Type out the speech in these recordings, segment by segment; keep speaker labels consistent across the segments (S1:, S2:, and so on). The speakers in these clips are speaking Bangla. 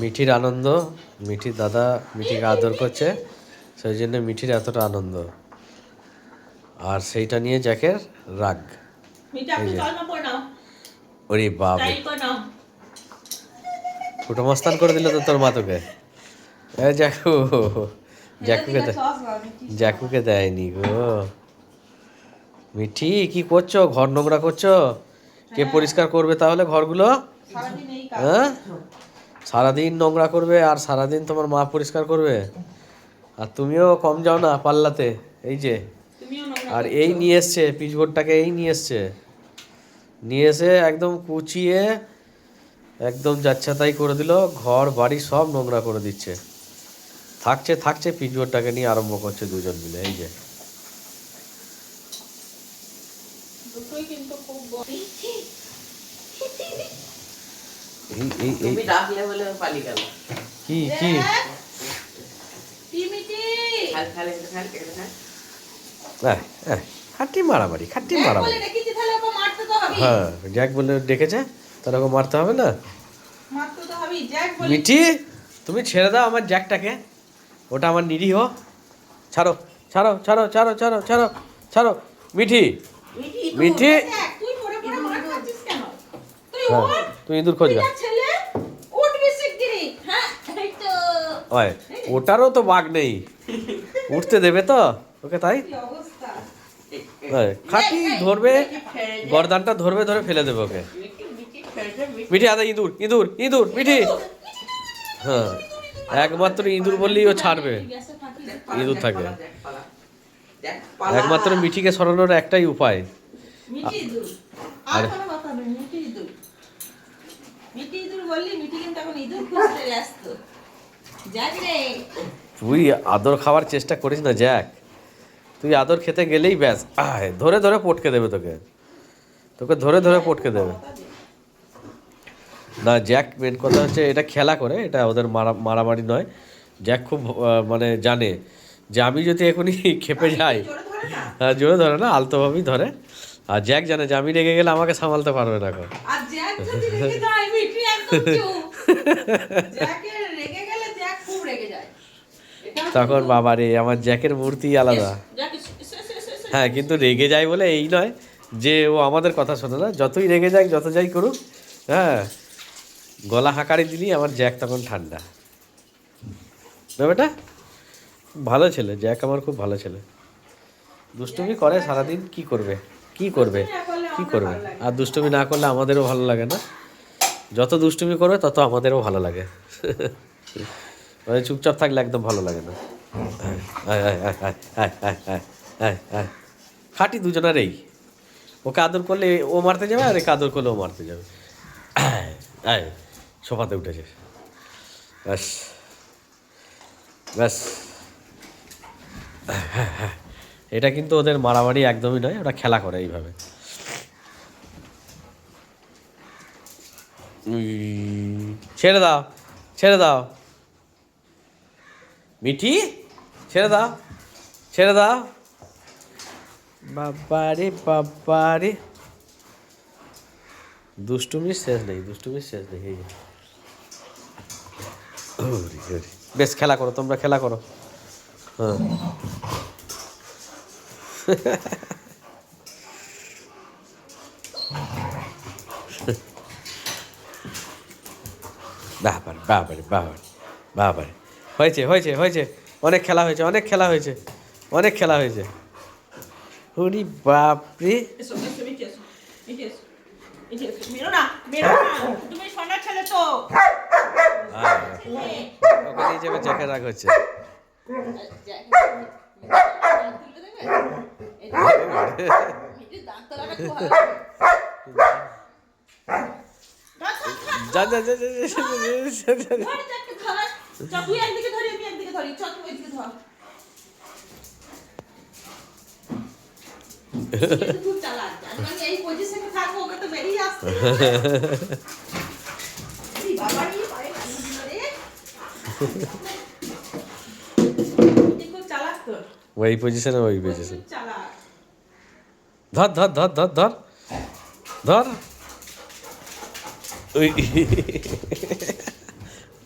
S1: মিঠির আনন্দ মিঠির দাদা মিঠিকে আদর করছে সেই জন্য মিঠির এতটা আনন্দ। আর সেইটা নিয়ে জ্যাকের রাগ। ওরে বাবা ফুটো মস্তান করে দিল তো তোর মা তোকে এ জ্যাকু জ্যাকুকে জ্যাকুকে দেয়নি গো। মিঠি কি করছ? ঘর নোংরা করছ? কে পরিষ্কার করবে তাহলে ঘরগুলো? হ্যাঁ? সারাদিন নোংরা করবে আর সারাদিন তোমার মা পরিষ্কার করবে। আর তুমিও কম যাও না পাল্লাতে এই যে। আর এই নিয়ে এসছে পিচবোর্ডটাকে এই নিয়ে এসছে। নিয়ে এসে একদম কুচিয়ে একদম যাচ্ছা তাই করে দিল ঘর বাড়ি সব নোংরা করে দিচ্ছে। থাকছে থাকছে পিচবোর্ডটাকে নিয়ে আরম্ভ করছে দুজন মিলে এই যে।
S2: তুমি
S1: মারামারি মারামারি। হ্যাঁ জ্যাক বলে ডেকেছে ওকে মারতে হবে না? তুমি ছেড়ে দাও আমার জ্যাকটাকে। ওটা আমার নিরীহ। ছাড়ো ছাড়ো ছাড়ো ছাড়ো ছাড়ো ছাড়ো ছাড়ো। মিঠি
S2: মিঠি
S3: তুই
S1: হ্যাঁ, ইঁদুর খোঁজ গা ওই ওটারও তো বাঘ নেই। উঠতে দেবে তো? ওকে তাই? খাটি ধরবে গরদানটা ধরবে ধরে ফেলে দেবে ওকে।
S2: মিঠি মিঠি মিঠি
S1: মিঠি আদা ইঁদুর ইঁদুর ইঁদুর মিঠি। হ্যাঁ একমাত্র ইঁদুর বললেই ও ছাড়বে। ইঁদুর থাকে। একমাত্র মিঠিকে সরানোর একটাই উপায়।
S3: মিটি ইঁদুর। আর বললি মিটি কিন্তু এখন ইঁদুর খুঁজতে ব্যস্ত।
S1: তুই আদর খাওয়ার চেষ্টা করিস না জ্যাক তুই আদর খেতে গেলেই ব্যাস। আয় ধরে ধরে পটকে দেবে তোকে। তোকে ধরে ধরে পটকে দেবে। না জ্যাক মেন কথা হচ্ছে এটা খেলা করে এটা ওদের মারা মারামারি নয়। জ্যাক খুব মানে জানে যে আমি যদি এখনই খেপে যাই
S3: জোরে ধরে না?
S1: হ্যাঁ, জোরে ধরে না আলতোভাবেই ধরে। আর জ্যাক জানে যে আমি রেগে গেলে আমাকে সামালতে পারবে না এখন
S3: আর জ্যাক যদি রেগে যায় মিটি একদম চুপ জ্যাকের রেগে গেলে জ্যাক খুব রেগে যায় এটা হচ্ছে
S1: তখন বাবা রে আমার জ্যাকের মূর্তি আলাদা। হ্যাঁ কিন্তু রেগে যায় বলে এই নয় যে ও আমাদের কথা শোনে না। যতই রেগে যাক যত যাই করুক হ্যাঁ গলা হাঁকারি দিলি আমার জ্যাক তখন ঠান্ডা। না বেটা ভালো ছেলে জ্যাক আমার খুব ভালো ছেলে। দুষ্টুমি করে সারাদিন কি করবে? কি করবে? কি করবে? আর দুষ্টুমি না করলে আমাদেরও ভালো লাগে না। যত দুষ্টুমি করবে তত আমাদেরও ভালো লাগে। মানে চুপচাপ থাকলে একদম ভালো লাগে না। খাটি দুজনারেই ওকে আদর করলে ও মারতে যাবে আর কাদর করলে ও মারতে যাবে। আয়, সোফাতে উঠেছে। ব্যাস। ব্যাস। এটা কিন্তু ওদের মারামারি একদমই নয়, ওরা খেলা করে এইভাবে। ছেড়ে দাও ছেড়ে দাও। মিঠি ছেড়ে দাও ছেড়ে দাও। বাবারে বাবারে দুষ্টুমির শেষ নেই দুষ্টুমির শেষ নেই এই। বেশ খেলা করো তোমরা খেলা করো। হ্যাঁ। বাবারে বাবারে বাবারে বাবারে। হয়েছে হয়েছে হয়েছে অনেক খেলা হয়েছে অনেক খেলা হয়েছে অনেক খেলা হয়েছে হরি বাপরে ওকে নিয়ে যাবে জ্যাকেট রাগ হচ্ছে
S3: যা
S1: যা যা যা যা
S3: চ, তুই একদিকে ধরি, আমি একদিকে ধরি। চ, তুই ওইদিকে ধর। কিন্তু খুব চালাক। জানি আমি এই পজিশনে থাকব, ওকে তো বেরিয়ে আসতে বাবা রে, পায়ে কামড় দিল রে। মিটি খুব চালাক তো।
S1: ওই পজিশনে ওই পজিশন ধর ধর ধর ধর ধর ধর ওই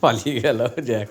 S1: পালিয়ে গেল জ্যাক